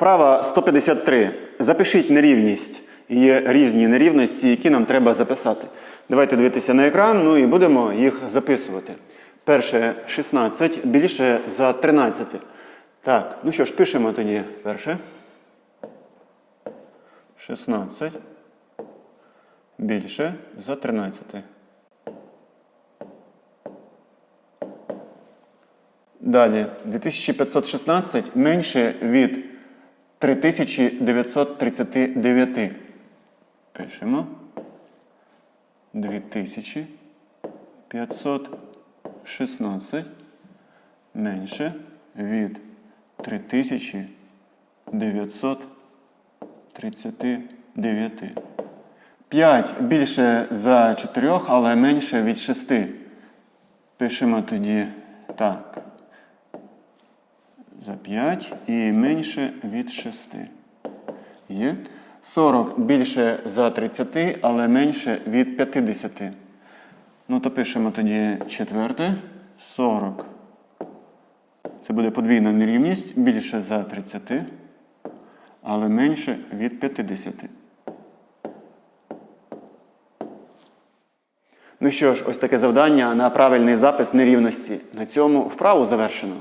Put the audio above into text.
Вправа 153. Запишіть нерівність. Є різні нерівності, які нам треба записати. Давайте дивитися на екран, ну і будемо їх записувати. Перше 16 більше за 13. Так, ну що ж, пишемо тоді перше. 16 більше за 13. Далі, 2516 менше від 3939. Пишемо. 2516 менше від 3939. 5 більше за 4, але менше від 6. Пишемо тоді так. За 5 і менше від 6. Є. 40 більше за 30, але менше від 50. Ну, то пишемо тоді четверте. 40. Це буде подвійна нерівність більше за 30, але менше від 50. Ну що ж, ось таке завдання на правильний запис нерівності. На цьому вправу завершено.